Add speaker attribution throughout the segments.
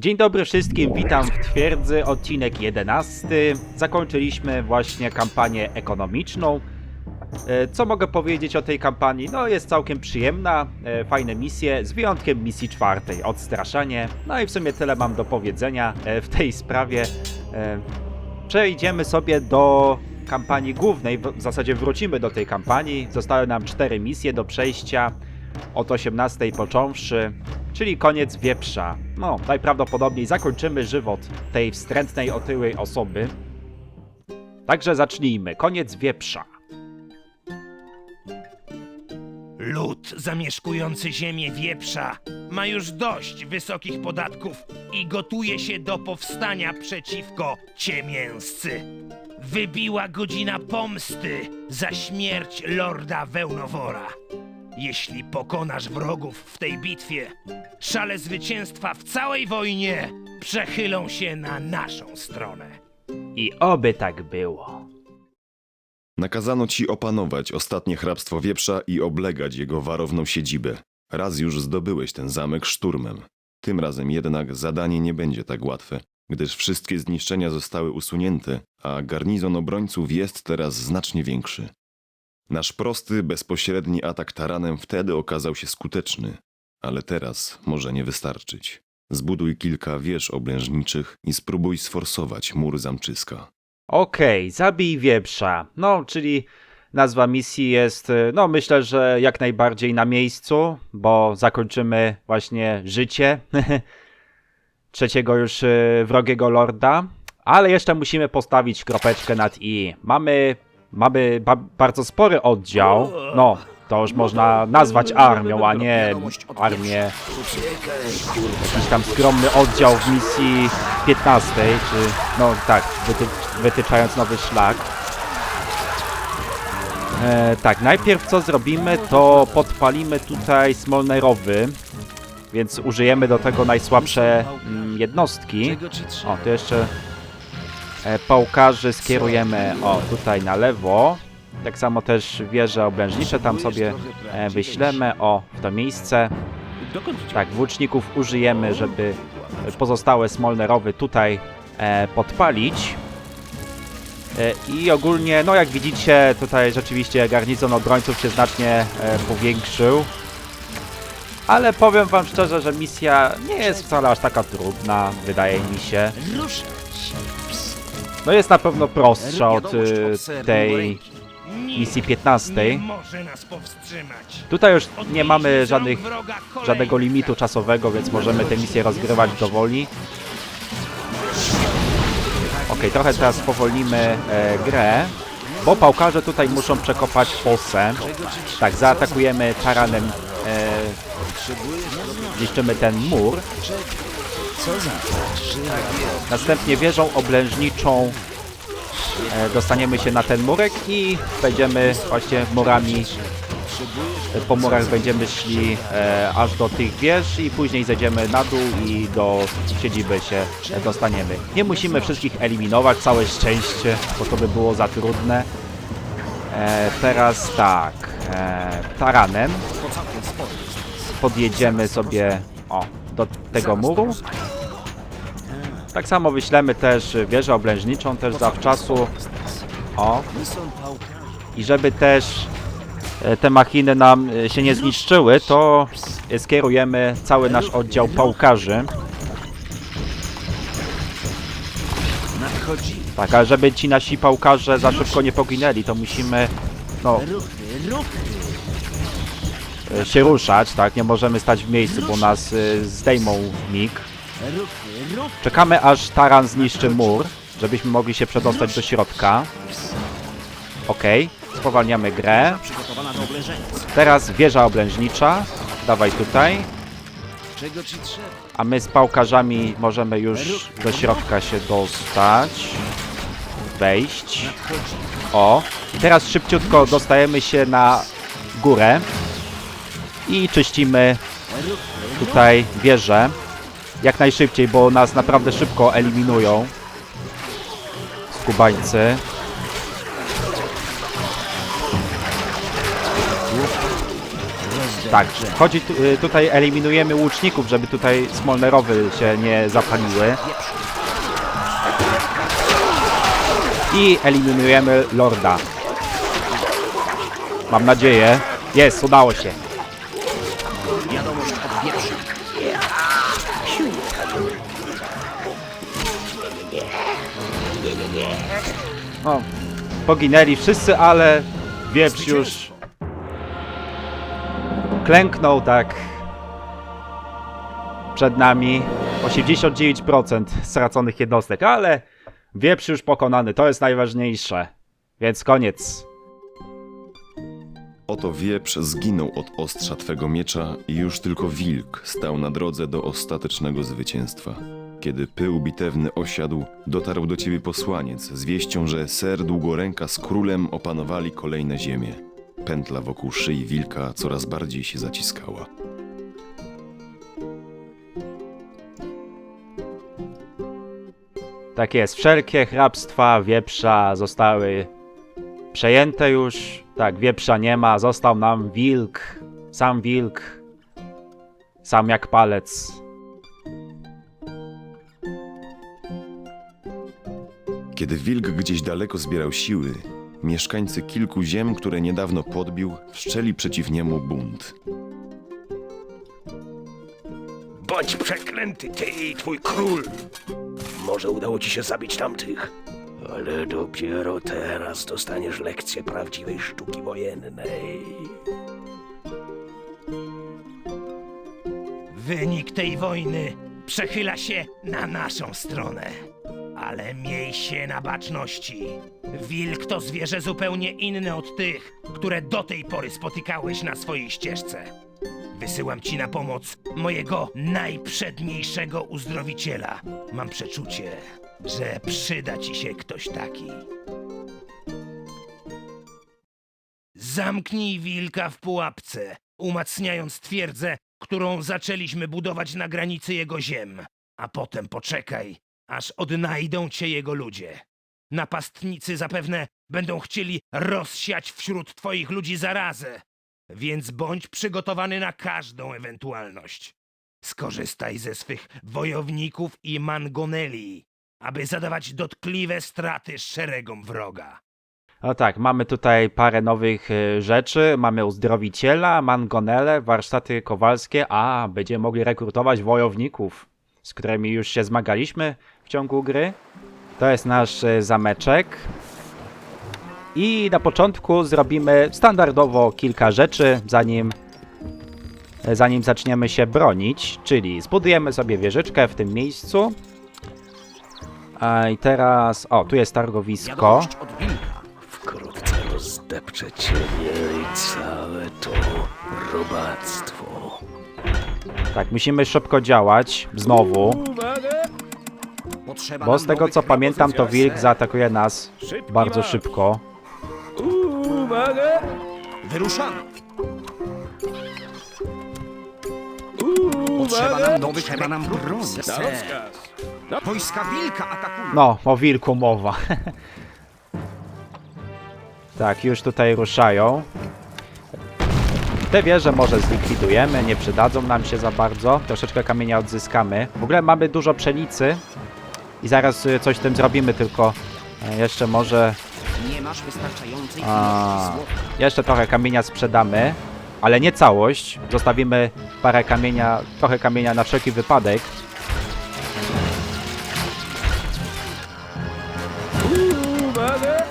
Speaker 1: Dzień dobry wszystkim, witam w twierdzy, odcinek 11. Zakończyliśmy właśnie kampanię ekonomiczną. E, Co mogę powiedzieć o tej kampanii? No jest całkiem przyjemna, e, fajne misje, z wyjątkiem misji czwartej, odstraszanie. No i w sumie tyle mam do powiedzenia e, w tej sprawie. Przejdziemy sobie do kampanii głównej, w zasadzie wrócimy do tej kampanii. Zostały nam cztery misje do przejścia, od 18 począwszy, czyli koniec wieprza. No, najprawdopodobniej zakończymy żywot tej wstrętnej, otyłej osoby. Także zacznijmy. Koniec wieprza.
Speaker 2: Lud zamieszkujący ziemię wieprza ma już dość wysokich podatków i gotuje się do powstania przeciwko ciemięscy. Wybiła godzina pomsty za śmierć lorda Wełnowora. Jeśli pokonasz wrogów w tej bitwie, szale zwycięstwa w całej wojnie przechylą się na naszą stronę.
Speaker 1: I oby tak było.
Speaker 3: Nakazano ci opanować ostatnie hrabstwo wieprza i oblegać jego warowną siedzibę. Raz już zdobyłeś ten zamek szturmem. Tym razem jednak zadanie nie będzie tak łatwe, gdyż wszystkie zniszczenia zostały usunięte, a garnizon obrońców jest teraz znacznie większy. Nasz prosty, bezpośredni atak taranem wtedy okazał się skuteczny, ale teraz może nie wystarczyć. Zbuduj kilka wież oblężniczych i spróbuj sforsować mur zamczyska.
Speaker 1: Okej, zabij wieprza. No, czyli nazwa misji jest, y, no myślę, że jak najbardziej na miejscu, bo zakończymy właśnie życie trzeciego już y, wrogiego lorda. Ale jeszcze musimy postawić kropeczkę nad i. Mamy, mamy ba bardzo spory oddział. No, to już można nazwać armią, a nie armię. Jakiś tam skromny oddział w misji 15, czy no tak, wyty wytyczając nowy szlak. E, tak, najpierw co zrobimy, to podpalimy tutaj Smolnerowy, więc użyjemy do tego najsłabsze mm, jednostki. O, tu jeszcze pałkarzy skierujemy, o, tutaj na lewo. Tak samo też wieże oblężnicze tam sobie e, wyślemy, o, w to miejsce. Tak, włóczników użyjemy, żeby pozostałe Smolnerowy tutaj e, podpalić. E, I ogólnie, no jak widzicie, tutaj rzeczywiście garnizon obrońców się znacznie e, powiększył. Ale powiem wam szczerze, że misja nie jest wcale aż taka trudna, wydaje mi się. No jest na pewno prostsza od y, tej misji 15.
Speaker 2: nie może nas powstrzymać.
Speaker 1: Tutaj już nie mamy żadnych żadnego limitu czasowego, więc możemy te misje rozgrywać dowoli. Ok, trochę teraz spowolnimy e, grę, bo pałkarze tutaj muszą przekopać fosę. Tak, zaatakujemy taranem, e, zniszczymy ten mur. Następnie wieżą oblężniczą e, dostaniemy się na ten murek i będziemy właśnie murami po murach będziemy szli e, aż do tych wież i później zejdziemy na dół i do siedziby się dostaniemy. Nie musimy wszystkich eliminować, całe szczęście, bo to by było za trudne. E, teraz tak, e, taranem podjedziemy sobie o, do tego muru. Tak samo wyślemy też wieżę oblężniczą też zawczasu. O. I żeby też e, te machiny nam e, się nie zniszczyły, to skierujemy cały nasz oddział pałkarzy. Tak, ale żeby ci nasi pałkarze za szybko nie poginęli, to musimy no, się ruszać, tak? Nie możemy stać w miejscu, bo nas e, zdejmą w mig. Czekamy aż taran zniszczy mur, żebyśmy mogli się przedostać do środka. Okej, spowalniamy grę. Teraz wieża oblężnicza. Dawaj tutaj. A my z pałkarzami możemy już do środka się dostać. Wejść. O. I teraz szybciutko dostajemy się na górę. I czyścimy tutaj wieżę. Jak najszybciej, bo nas naprawdę szybko eliminują. Skubańcy. Tak, chodzi tu, y, tutaj eliminujemy łuczników, żeby tutaj smolnerowy się nie zapaliły. I eliminujemy lorda. Mam nadzieję. Jest, udało się. No, poginęli wszyscy, ale wieprz już klęknął tak przed nami. 89% straconych jednostek, ale wieprz już pokonany, to jest najważniejsze. Więc koniec.
Speaker 3: Oto wieprz zginął od ostrza twego miecza i już tylko wilk stał na drodze do ostatecznego zwycięstwa. Kiedy pył bitewny osiadł, dotarł do ciebie posłaniec z wieścią, że ser Długoręka z królem opanowali kolejne ziemie. Pętla wokół szyi wilka coraz bardziej się zaciskała.
Speaker 1: Tak jest, wszelkie hrabstwa wieprza zostały przejęte już. Tak, wieprza nie ma, został nam wilk. Sam wilk. Sam jak palec.
Speaker 3: Kiedy wilk gdzieś daleko zbierał siły, mieszkańcy kilku ziem, które niedawno podbił, wszczeli przeciw niemu bunt.
Speaker 2: Bądź przeklęty, ty i twój król! Może udało ci się zabić tamtych, ale dopiero teraz dostaniesz lekcję prawdziwej sztuki wojennej. Wynik tej wojny przechyla się na naszą stronę. Ale miej się na baczności. Wilk to zwierzę zupełnie inne od tych, które do tej pory spotykałeś na swojej ścieżce. Wysyłam ci na pomoc mojego najprzedniejszego uzdrowiciela. Mam przeczucie, że przyda ci się ktoś taki. Zamknij wilka w pułapce, umacniając twierdzę, którą zaczęliśmy budować na granicy jego ziem. A potem poczekaj, aż odnajdą cię jego ludzie. Napastnicy zapewne będą chcieli rozsiać wśród twoich ludzi zarazę, więc bądź przygotowany na każdą ewentualność. Skorzystaj ze swych wojowników i mangoneli, aby zadawać dotkliwe straty szeregom wroga.
Speaker 1: No tak, mamy tutaj parę nowych y, rzeczy. Mamy uzdrowiciela, mangonele, warsztaty kowalskie, a będziemy mogli rekrutować wojowników, z którymi już się zmagaliśmy w ciągu gry. To jest nasz y, zameczek. I na początku zrobimy standardowo kilka rzeczy, zanim, zanim zaczniemy się bronić. Czyli zbudujemy sobie wieżyczkę w tym miejscu. A i teraz, o, tu jest targowisko.
Speaker 2: Wkrótce rozdepczę ciebie i całe to robactwo.
Speaker 1: Tak, musimy szybko działać, znowu,
Speaker 4: Potrzeba
Speaker 1: bo
Speaker 4: nam
Speaker 1: z tego
Speaker 4: nowych
Speaker 1: co pamiętam to
Speaker 4: propozycji.
Speaker 1: wilk zaatakuje nas bardzo szybko.
Speaker 4: Wyruszamy. Potrzeba nam nowych Potrzeba nam broni. Wojska wilka atakują.
Speaker 1: No, o wilku mowa. tak, już tutaj ruszają. Te wieże może zlikwidujemy, nie przydadzą nam się za bardzo. Troszeczkę kamienia odzyskamy. W ogóle mamy dużo pszenicy i zaraz y, coś z tym zrobimy, tylko e, jeszcze może
Speaker 4: Nie masz wystarczającej
Speaker 1: A, jeszcze trochę kamienia sprzedamy, ale nie całość. Zostawimy parę kamienia, trochę kamienia na wszelki wypadek.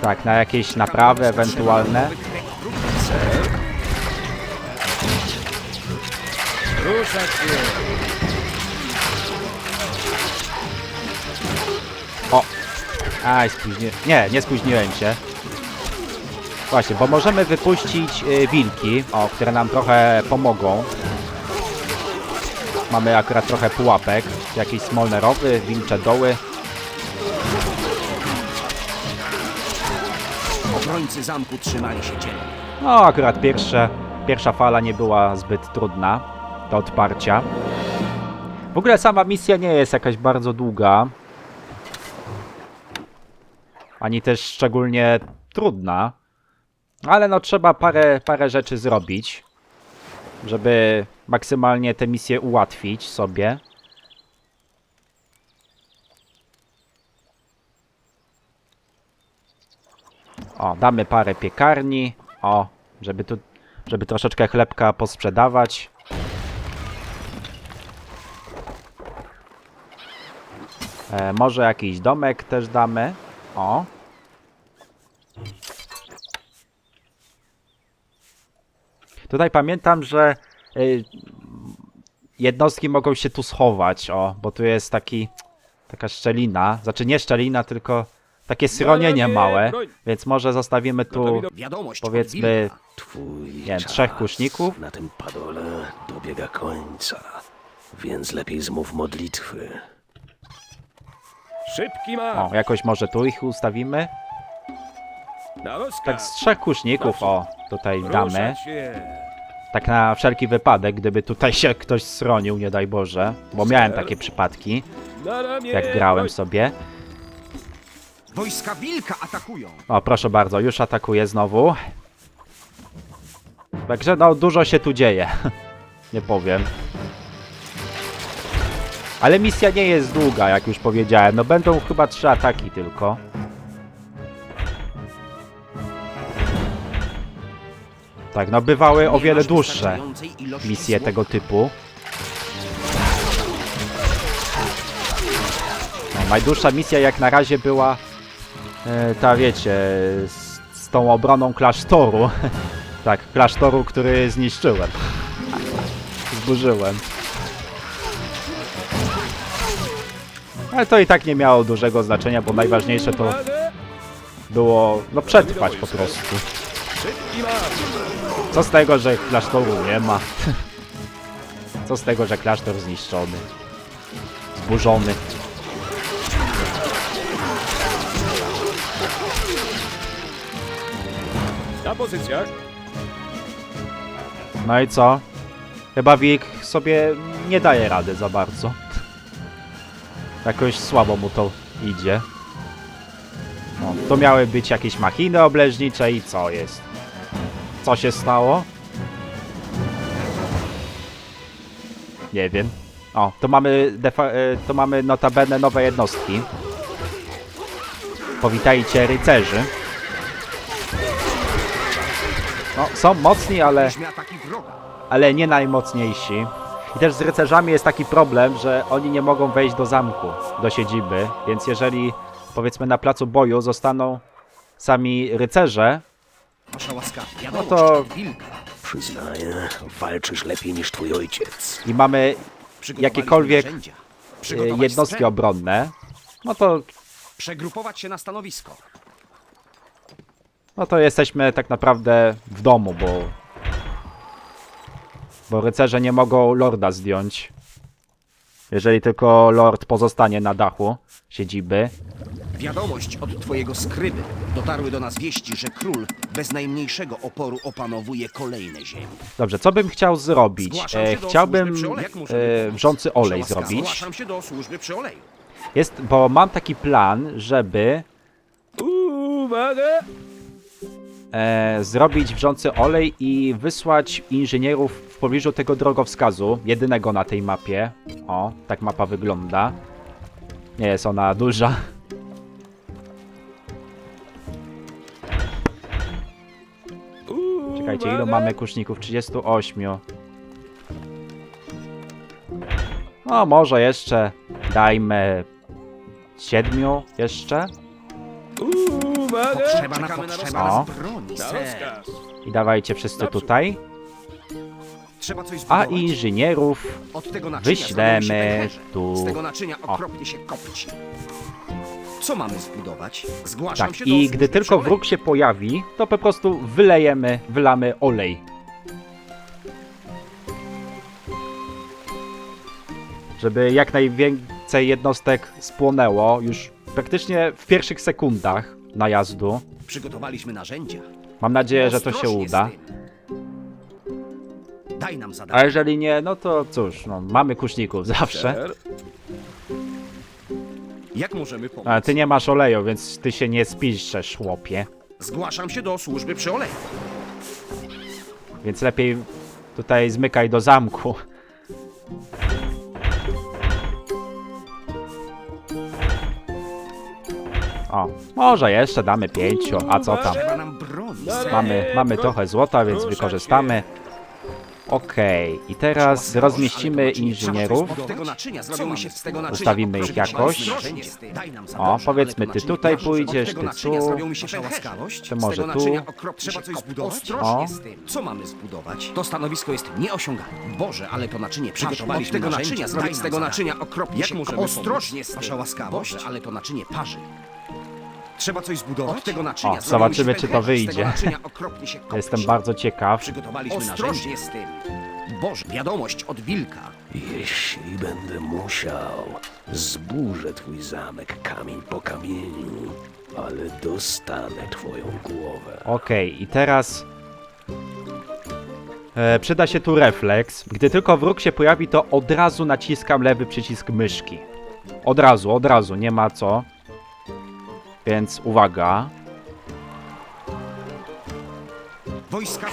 Speaker 1: Tak, na jakieś naprawy ewentualne. O! Aj, spóźniłem. Nie, nie spóźniłem się. Właśnie, bo możemy wypuścić y, wilki, o, które nam trochę pomogą. Mamy akurat trochę pułapek, jakiś smolnerowy, wilcze doły.
Speaker 4: Obrońcy zamku trzymali się dzielnie.
Speaker 1: No, akurat pierwsze, pierwsza fala nie była zbyt trudna do odparcia. W ogóle sama misja nie jest jakaś bardzo długa. Ani też szczególnie trudna. Ale no trzeba parę, parę rzeczy zrobić. żeby maksymalnie tę misję ułatwić sobie. O, damy parę piekarni. O, żeby tu, żeby troszeczkę chlebka posprzedawać. E, może jakiś domek też damy. O. Tutaj pamiętam, że y, jednostki mogą się tu schować, o, bo tu jest taki, taka szczelina, znaczy nie szczelina, tylko takie schronienie małe, więc może zostawimy tu,
Speaker 4: Wiadomość
Speaker 1: powiedzmy,
Speaker 4: od.
Speaker 5: Twój
Speaker 1: wiem,
Speaker 5: czas
Speaker 1: trzech kuszników.
Speaker 5: na tym padole dobiega końca, więc lepiej zmów modlitwy.
Speaker 6: Szybki ma!
Speaker 1: o, jakoś może tu ich ustawimy.
Speaker 6: Na rozkaz!
Speaker 1: Tak z trzech kuszników, o, tutaj damy,
Speaker 6: Ruszać się!
Speaker 1: tak na wszelki wypadek, gdyby tutaj się ktoś sronił, nie daj Boże, bo miałem takie przypadki,
Speaker 6: Na ramię!
Speaker 1: jak grałem sobie.
Speaker 4: Wojska wilka atakują.
Speaker 1: O, proszę bardzo, już atakuje znowu. Także no, dużo się tu dzieje. nie powiem. Ale misja nie jest długa, jak już powiedziałem. No będą chyba trzy ataki tylko. Tak, no bywały o wiele dłuższe misje tego typu. No, najdłuższa misja jak na razie była e, ta wiecie, z, z tą obroną klasztoru. tak, klasztoru, który zniszczyłem. Zburzyłem. Ale to i tak nie miało dużego znaczenia, bo najważniejsze to było no przetrwać po prostu. Co z tego, że klasztoru nie ma? Co z tego, że klasztor zniszczony? Zburzony.
Speaker 6: Na pozycjach!
Speaker 1: No i co? Chyba Wik sobie nie daje rady za bardzo. Jakoś słabo mu to idzie. No, to miały być jakieś machiny obleżnicze i co jest? Co się stało? Nie wiem. O, to mamy, e, to mamy notabene nowe jednostki. Powitajcie rycerzy. No, są mocni, ale ale nie najmocniejsi. I też z rycerzami jest taki problem, że oni nie mogą wejść do zamku, do siedziby, więc jeżeli powiedzmy na placu boju zostaną sami rycerze,
Speaker 4: Wasza łaska. Wiadomość
Speaker 1: to-
Speaker 4: wilka.
Speaker 5: Przyznaję, walczysz lepiej niż twój ojciec.
Speaker 1: i mamy
Speaker 4: Przygotowaliśmy
Speaker 1: Jakiekolwiek,
Speaker 4: narzędzia.
Speaker 1: e,
Speaker 4: Przygotować
Speaker 1: jednostki
Speaker 4: sprzęt.
Speaker 1: obronne, no to,
Speaker 4: Przegrupować się na stanowisko.
Speaker 1: no to jesteśmy tak naprawdę w domu, bo bo rycerze nie mogą lorda zdjąć. Jeżeli tylko lord pozostanie na dachu siedziby,
Speaker 4: Wiadomość od twojego skryby. Dotarły do nas wieści, że król bez najmniejszego oporu opanowuje kolejne ziemie.
Speaker 1: Dobrze, co bym chciał zrobić?
Speaker 4: Zgłaszam
Speaker 1: E,
Speaker 4: do
Speaker 1: chciałbym
Speaker 4: służby przy oleju. Jak możemy
Speaker 1: e,
Speaker 4: pomóc?
Speaker 1: wrzący olej zrobić.
Speaker 4: Zgłaszam się do służby przy oleju.
Speaker 1: Jest, bo mam taki plan, żeby
Speaker 6: Uwaga!
Speaker 1: E, zrobić wrzący olej i wysłać inżynierów w pobliżu tego drogowskazu, jedynego na tej mapie. O, tak mapa wygląda. Nie jest ona duża. Czekajcie, ilu mamy kuszników? 38. No, może jeszcze dajmy 7 jeszcze.
Speaker 6: Uwaga!
Speaker 4: Potrzeba na
Speaker 6: Czekamy
Speaker 4: potrzeba broni.
Speaker 6: Na rozkaz!
Speaker 1: I dawajcie wszyscy
Speaker 6: Naprzód.
Speaker 1: tutaj.
Speaker 4: Trzeba coś
Speaker 1: A
Speaker 4: zbudować.
Speaker 1: inżynierów
Speaker 4: Od tego naczynia
Speaker 1: wyślemy
Speaker 4: zrobią się pęcherze.
Speaker 1: tu.
Speaker 4: Z tego naczynia
Speaker 1: O.
Speaker 4: okropnie się kopci. Co mamy zbudować? Zgłaszam
Speaker 1: Tak,
Speaker 4: się do
Speaker 1: i gdy tylko wróg się pojawi, to po prostu wylejemy, wylamy olej. Żeby jak najwięcej jednostek spłonęło już praktycznie w pierwszych sekundach najazdu.
Speaker 4: Przygotowaliśmy narzędzia.
Speaker 1: Mam nadzieję, że to się
Speaker 4: Ostrożnie z
Speaker 1: uda.
Speaker 4: tym. Daj nam zadanie.
Speaker 1: A jeżeli nie, no to cóż, no, mamy kuszników zawsze.
Speaker 4: Jak możemy pomóc?
Speaker 1: A ty nie masz oleju, więc ty się nie spiszesz, chłopie.
Speaker 4: Zgłaszam się do służby przy oleju.
Speaker 1: Więc lepiej tutaj zmykaj do zamku. O, może jeszcze damy pięciu, a co tam? Mamy, mamy trochę złota, więc wykorzystamy. Okej, i teraz rozmieścimy inżynierów. Ustawimy ich jakoś. O, powiedzmy, ty tutaj pójdziesz, ty tu. Ty może tu.
Speaker 4: naczynia okropnie
Speaker 7: Trzeba
Speaker 4: się
Speaker 7: coś zbudować?
Speaker 4: Ostrożnie
Speaker 1: O.
Speaker 4: z tym. Co mamy zbudować? To stanowisko jest nieosiągalne. Boże, ale to naczynie
Speaker 7: Przygotowaliśmy
Speaker 4: tego naczynia zrobić z tego naczynia okropnie
Speaker 7: Jak możemy
Speaker 4: Ostrożnie z
Speaker 7: pomóc?
Speaker 4: tym.
Speaker 7: Wasza łaskawość?
Speaker 4: Boże, ale to naczynie parzy.
Speaker 7: Trzeba coś zbudować?
Speaker 4: Od tego naczynia
Speaker 1: O, zobaczymy, czy to.
Speaker 4: Z
Speaker 1: wyjdzie.
Speaker 4: tego naczynia okropnie się kopci.
Speaker 1: Jestem bardzo ciekaw.
Speaker 4: Przygotowaliśmy Ostrożnie z tym. Boże, wiadomość od wilka.
Speaker 5: Jeśli będę musiał, zburzę twój zamek kamień po kamieniu, ale dostanę twoją głowę.
Speaker 1: Okej, i teraz e, przyda się tu refleks. Gdy tylko wróg się pojawi, to od razu naciskam lewy przycisk myszki. Od razu, od razu, nie ma co. Więc uwaga.
Speaker 7: Wojska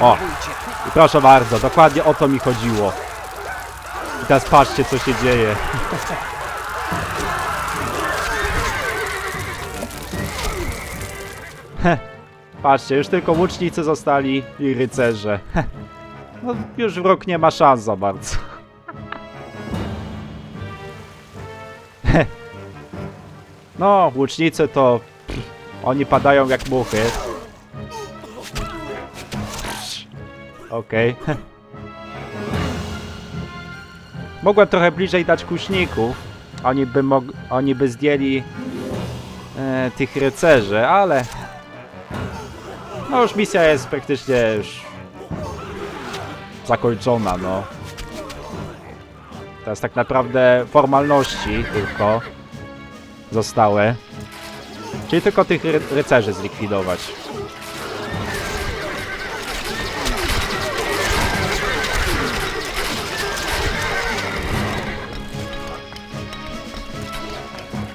Speaker 1: O, i proszę bardzo, dokładnie o to mi chodziło. I teraz patrzcie, co się dzieje. Patrzcie, już tylko łucznicy zostali i rycerze. No, już wróg nie ma szans za bardzo. No, łucznicy to... pff, Oni padają jak muchy. Okej. Mogłem trochę bliżej dać kuszników. Oni by mog... Oni by zdjęli e, tych rycerzy, ale... No już misja jest praktycznie już zakończona, no. Teraz tak naprawdę formalności tylko zostały. Czyli tylko tych ry rycerzy zlikwidować.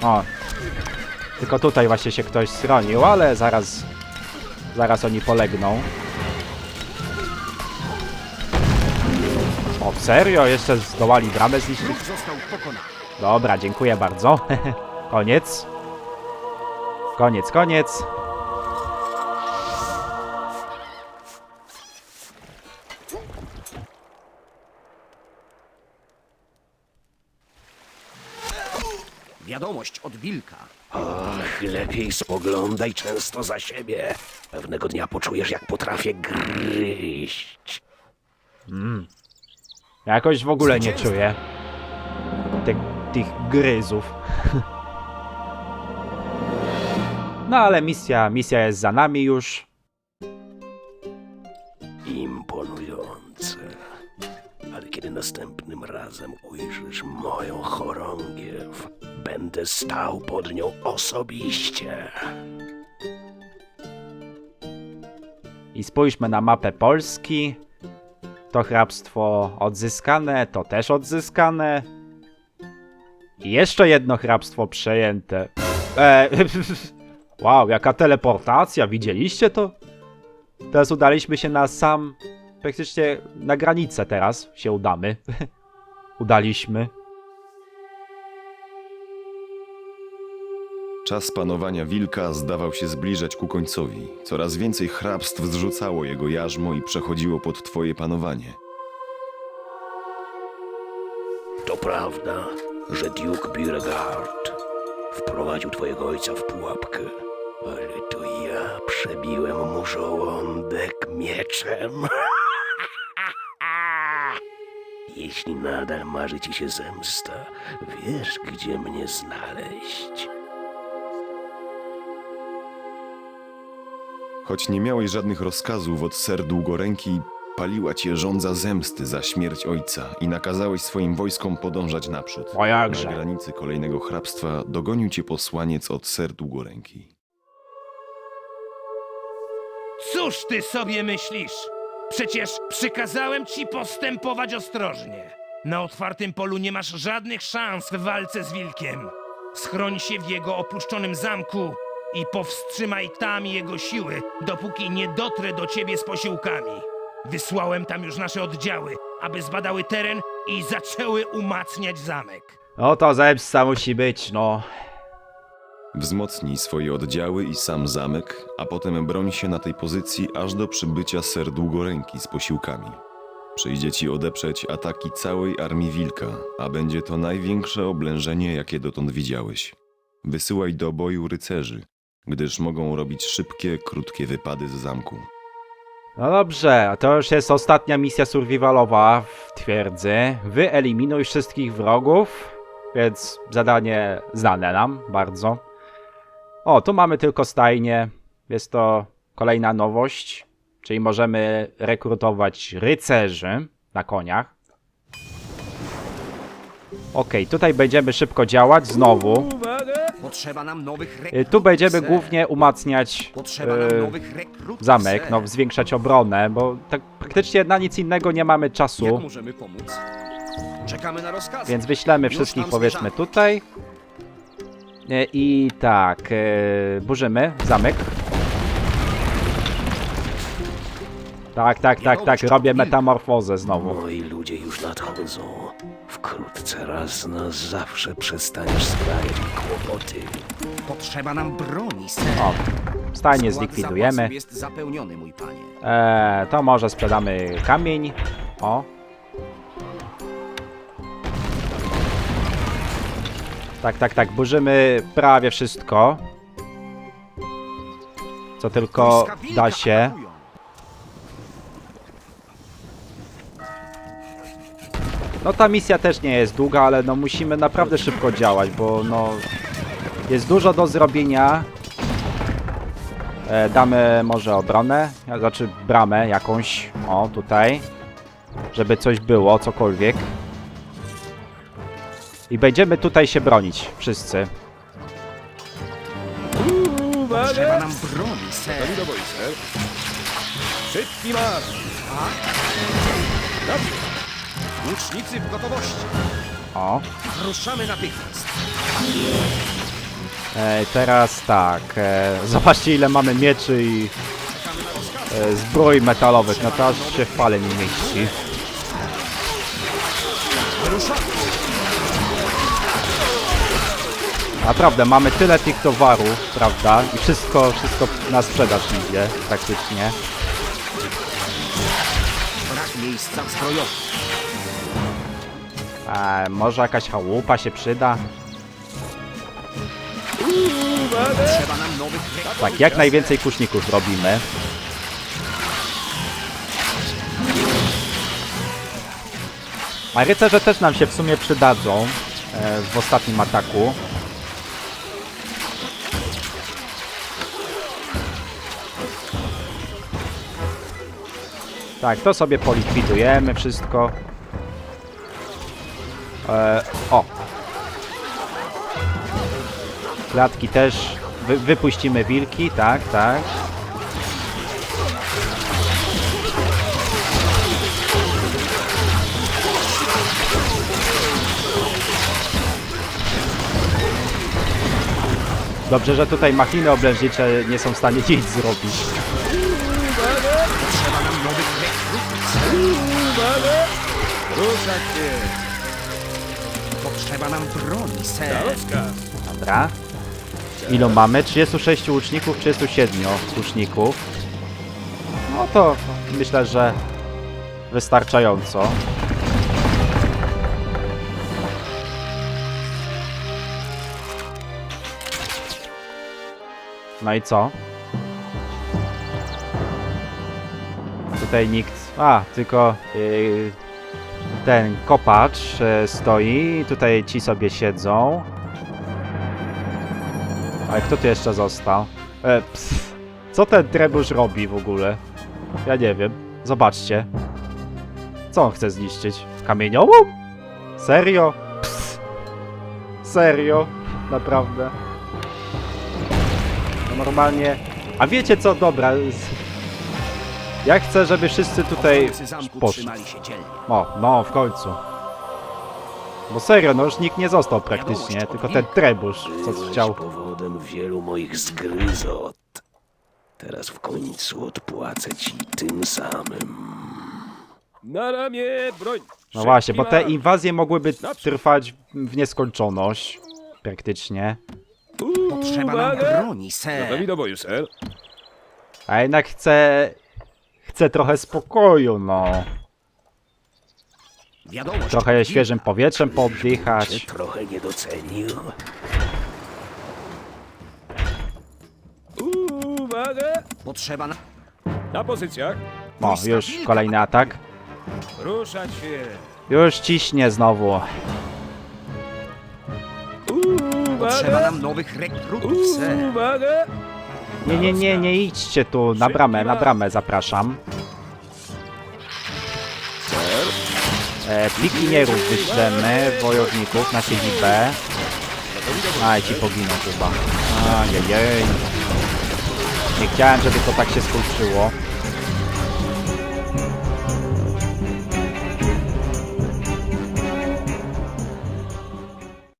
Speaker 1: O. Tylko tutaj właśnie się ktoś schronił, ale zaraz... Zaraz oni polegną. O, serio? Jeszcze zdołali bramę zniszczyć? Dobra, dziękuję bardzo. koniec. Koniec, koniec.
Speaker 4: Wiadomość od wilka.
Speaker 5: Ach, lepiej spoglądaj często za siebie. Pewnego dnia poczujesz, jak potrafię gryźć.
Speaker 1: Jakoś w ogóle nie czuję. Te, tych gryzów. no ale misja, misja jest za nami już.
Speaker 5: Imponujące. Ale kiedy następnym razem ujrzysz moją chorągiew, będę stał pod nią osobiście.
Speaker 1: I spójrzmy na mapę Polski. To hrabstwo odzyskane, to też odzyskane. I jeszcze jedno hrabstwo przejęte. E, wow, jaka teleportacja, widzieliście to? Teraz udaliśmy się na sam, praktycznie na granicę teraz się udamy. Udaliśmy.
Speaker 3: Czas panowania wilka zdawał się zbliżać ku końcowi. Coraz więcej hrabstw zrzucało jego jarzmo i przechodziło pod twoje panowanie.
Speaker 5: To prawda, że Duke Birgard wprowadził twojego ojca w pułapkę, ale to ja przebiłem mu żołądek mieczem. Jeśli nadal marzy ci się zemsta, wiesz, gdzie mnie znaleźć.
Speaker 3: Choć nie miałeś żadnych rozkazów od ser długoręki, paliła cię żądza zemsty za śmierć ojca i nakazałeś swoim wojskom podążać naprzód.
Speaker 1: O jakże.
Speaker 3: Na granicy kolejnego hrabstwa dogonił cię posłaniec od ser długoręki.
Speaker 2: Cóż ty sobie myślisz? Przecież przykazałem ci postępować ostrożnie. Na otwartym polu nie masz żadnych szans w walce z wilkiem. Schroń się w jego opuszczonym zamku i powstrzymaj tam jego siły, dopóki nie dotrę do ciebie z posiłkami. Wysłałem tam już nasze oddziały, aby zbadały teren i zaczęły umacniać zamek.
Speaker 1: No to zemsta musi być, no.
Speaker 3: Wzmocnij swoje oddziały i sam zamek, a potem broń się na tej pozycji aż do przybycia ser Długoręki z posiłkami. Przyjdzie ci odeprzeć ataki całej armii Wilka, a będzie to największe oblężenie, jakie dotąd widziałeś. Wysyłaj do boju rycerzy, gdyż mogą robić szybkie, krótkie wypady z zamku.
Speaker 1: No dobrze, a to już jest ostatnia misja survivalowa w twierdzy. Wyeliminuj wszystkich wrogów, więc zadanie znane nam bardzo. O, tu mamy tylko stajnię. Jest to kolejna nowość, czyli możemy rekrutować rycerzy na koniach. Okej, tutaj będziemy szybko działać znowu.
Speaker 7: Potrzeba nam nowych
Speaker 1: Y. Tu będziemy głównie umacniać y, zamek, no zwiększać obronę, bo tak praktycznie na nic innego nie mamy czasu. Więc wyślemy wszystkich powiedzmy tutaj. E, I tak, e, burzymy zamek. Tak, tak, tak, tak, robię metamorfozę znowu.
Speaker 5: Moi ludzie już nadchodzą. Wkrótce raz na zawsze przestaniesz sprawiać mi kłopoty.
Speaker 7: Potrzeba nam broni, ser.
Speaker 1: O, stajnie
Speaker 7: Skład
Speaker 1: zlikwidujemy.
Speaker 7: zapasów jest zapełniony, mój panie.
Speaker 1: E, to może sprzedamy kamień. O. Tak, tak, tak, burzymy prawie wszystko. Co tylko da się. No ta misja też nie jest długa, ale no musimy naprawdę szybko działać, bo no jest dużo do zrobienia. E, damy może obronę, znaczy bramę jakąś, o tutaj, żeby coś było, cokolwiek. I będziemy tutaj się bronić, wszyscy.
Speaker 6: Uwaga!
Speaker 7: nam broni, ser.
Speaker 6: Gotowi do boju, ser. Szybki marsz! Naprzód!
Speaker 7: Łucznicy w gotowości.
Speaker 1: O.
Speaker 7: Ruszamy natychmiast.
Speaker 1: E, teraz tak, e, zobaczcie ile mamy mieczy i
Speaker 7: Czekamy na rozkazy.
Speaker 1: e, zbroi metalowych, no to aż się w pale nie mieści.
Speaker 7: Wyruszamy.
Speaker 1: Naprawdę, mamy tyle tych towarów, prawda? I wszystko, wszystko na sprzedaż idzie, praktycznie.
Speaker 7: Brak miejsca.
Speaker 1: E, może jakaś chałupa się przyda?
Speaker 7: Potrzeba nam nowych.
Speaker 1: Tak, jak najwięcej kuszników robimy. A rycerze też nam się w sumie przydadzą e, w ostatnim ataku. Tak, to sobie polikwidujemy wszystko. E, o! Klatki też. Wy, wypuścimy wilki, tak, tak. Dobrze, że tutaj machiny oblężnicze nie są w stanie nic zrobić.
Speaker 6: Ruszać się!
Speaker 7: Potrzeba nam broni, ser.
Speaker 6: rozkaz!
Speaker 1: Dobra. Ilu mamy? 36 łuczników, 37 łuczników. No to myślę, że wystarczająco. No i co? Tutaj nikt... A, tylko yy, ten kopacz yy, stoi. Tutaj ci sobie siedzą. Ale kto tu jeszcze został? E, co ten trebusz robi w ogóle? Ja nie wiem. Zobaczcie. Co on chce zniszczyć? Kamieniołom? Serio? Pff, serio? Naprawdę? No normalnie... A wiecie co? Dobra. Ja chcę, żeby wszyscy tutaj
Speaker 7: zamku
Speaker 1: poszli.
Speaker 7: trzymali się dzielnie.
Speaker 1: O, no w końcu. Bo serio, no już nikt nie został praktycznie, tylko ten trebusz, co
Speaker 5: Byłeś
Speaker 1: chciał.
Speaker 5: powodem wielu moich zgryzot. Teraz w końcu odpłacę ci tym samym.
Speaker 6: Na ramię, broń!
Speaker 1: No właśnie, bo te inwazje mogłyby trwać w nieskończoność. Praktycznie.
Speaker 4: Potrzeba nam broni, ser.
Speaker 6: Gotowi do boju, ser.
Speaker 1: A jednak chcę... Chcę trochę spokoju, no.
Speaker 4: Wiadomość
Speaker 1: Trochę świeżym powietrzem
Speaker 5: Cię
Speaker 1: pooddychać.
Speaker 5: trochę nie docenił.
Speaker 6: Uwaga!
Speaker 4: Potrzeba na...
Speaker 6: Na pozycjach.
Speaker 1: O, już kolejny atak.
Speaker 6: Ruszać się.
Speaker 1: Już ciśnie znowu.
Speaker 4: Potrzeba
Speaker 6: Uwaga!
Speaker 4: nam nowych rekrutów, ser.
Speaker 6: Uwaga!
Speaker 1: Nie, nie, nie, nie idźcie tu. Na bramę, na bramę zapraszam. E, pikinierów wyślemy, wojowników na siedzibę. Aj, ci poginą chyba. Ajajaj. Nie chciałem, żeby to tak się skończyło.